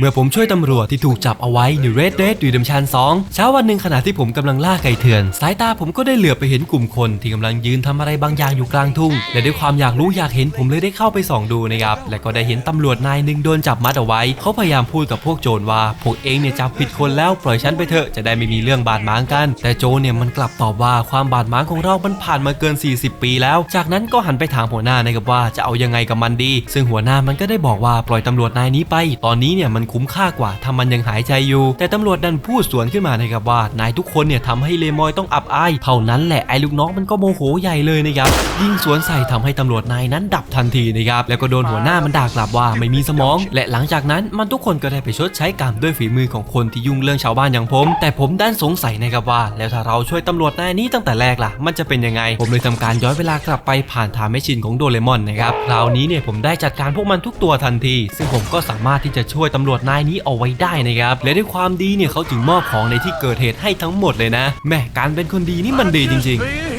เมื่อผมช่วยตำรวจที่ถูกจับเอาไว้ใน Red Dead Redemption 2 เช้าวันหนึ่งขณะที่ผมกำลังล่าไก่เถื่อน สายตาผมก็ได้เหลือบไปเห็นกลุ่มคนที่กำลังยืนทำอะไรบางอย่างอยู่กลางทุ่ง และด้วยความอยากรู้อยากเห็นผมเลยได้เข้าไปส่องดูนะครับ และก็ได้เห็นตำรวจนายหนึ่งโดนจับมัดเอาไว้ เขาพยายามพูดกับพวกโจรว่า พวกเองเนี่ยจับผิดคนแล้วปล่อยฉันไปเถอะจะได้ไม่มีเรื่องบาดหมางกัน แต่โจรเนี่ยมันกลับตอบว่าความบาดหมางของเรา มันผ่านมาเกิน 40 ปีแล้ว จากนั้นก็หันไปถามหัวหน้านะครับว่าจะเอายังไงกับมันดี ซึ่งหัวหน้ามันก็ได้บอกว่าปล่อยตำรวจนายนี้ไป ตอนนี้เนี่ยมันคุ้มค่ากว่าถ้ามันยังหายใจอยู่ แต่ตำรวจดันพูดสวนขึ้นมานะครับว่านายทุกคนเนี่ยทำให้เลมอยต้องอับอายเท่านั้นแหละไอ้ลูกน้องมันก็โมโหใหญ่เลยนะครับยิงสวนใส่ทำให้ตำรวจนายนั้นดับทันทีนะครับแล้วก็โดนหัวหน้ามันด่ากลับว่าไม่มีสมอง และหลังจากนั้นมันทุกคนก็ได้ไปชดใช้กรรมด้วยฝีมือของคนที่ยุ่งเรื่องชาวบ้านอย่างผม แต่ผมด้านสงสัยนะครับว่า แล้วถ้าเราช่วยตำรวจนายนี้ตั้งแต่แรกล่ะ มันจะเป็นยังไง ผมเลยทำการย้อนเวลากลับไปผ่านทามแมชชินของโดเรมอนนะครับคราวนี้เนี่ยผมได้จัดการพวกมันทุกตัวทันที ซึ่งผมก็สามารถที่จะช่วยตำรวจนายนี้เอาไว้ได้นะครับ และด้วยความดีเนี่ยเขาจึงมอบของในที่เกิดเหตุให้ทั้งหมดเลยนะแม่การเป็นคนดีนี่มันดีจริง ๆ